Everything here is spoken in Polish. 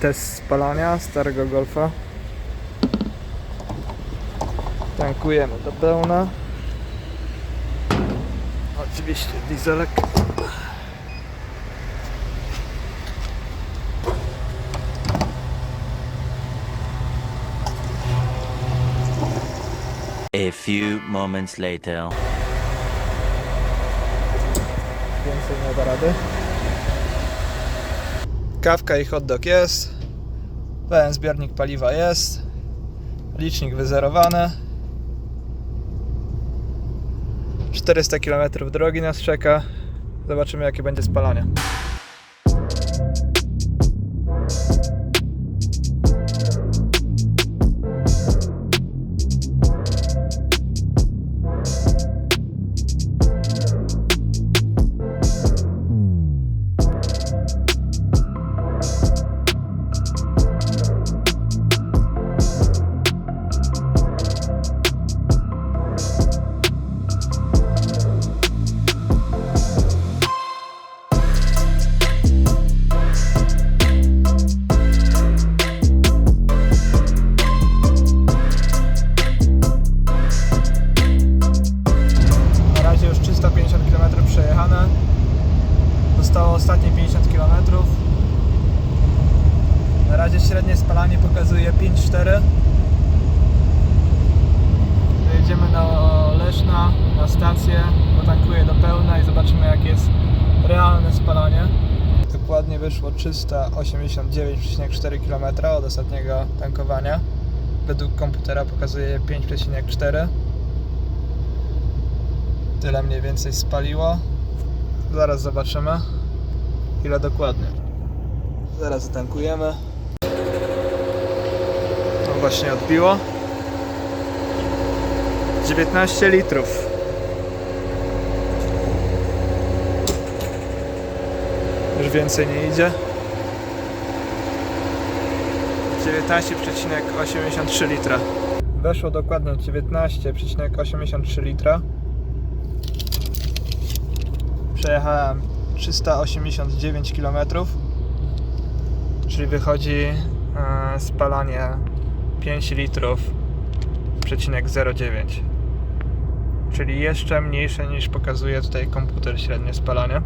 test spalania starego Golfa. Tankujemy do pełna. Oczywiście dieselek. A few moments later. Więcej nie da rady. Kawka i hot dog jest. Pełen zbiornik paliwa jest. Licznik wyzerowany. 400 km drogi nas czeka. Zobaczymy jakie będzie spalanie. Średnie spalanie pokazuje 5,4. Jedziemy na Leszna, na stację, potankuję do pełna i zobaczymy jak jest realne spalanie. Dokładnie wyszło 389,4 km od ostatniego tankowania. Według komputera pokazuje 5,4 Tyle mniej więcej spaliło. Zaraz zobaczymy, ile dokładnie. Zaraz zatankujemy. Właśnie odbiło. 19 litrów. Już więcej nie idzie. 19,83 litra. Weszło dokładnie 19,83 litra. Przejechałem 389 km, czyli wychodzi e, spalanie 5 litrów przecinek 0,9 czyli jeszcze mniejsze niż pokazuje tutaj komputer średnie spalanie.